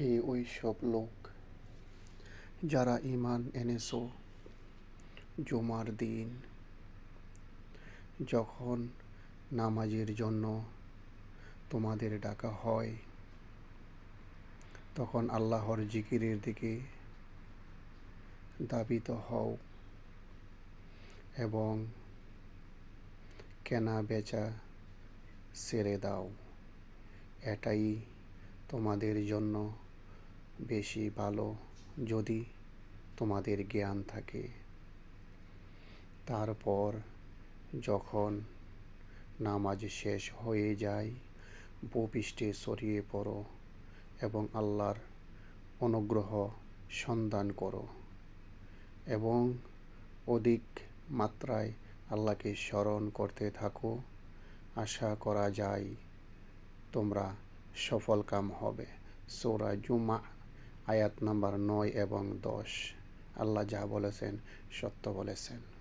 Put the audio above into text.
হে ওই সব লোক যারা ইমান এনেছো জুমার দিন, যখন নামাজের জন্য তোমাদের ডাকা হয়, তখন আল্লাহর জিকিরের দিকে দাবিত হও এবং কেনা বেচা ছেড়ে দাও। এটাই তোমাদের জন্য বেশি ভালো যদি তোমাদের জ্ঞান থাকে। তারপর যখন নামাজ শেষ হয়ে যায়, ভূপৃষ্ঠে ছড়িয়ে পড়ো এবং আল্লাহর অনুগ্রহ সন্ধান করো এবং অধিক মাত্রায় আল্লাহকে স্মরণ করতে থাকো। আশা করা যায় তোমরা সফলকাম হবে। সৌরা জুমা আয়াত নাম্বার নয় এবং দশ। আল্লাহ যা বলেছেন সত্য বলেছেন।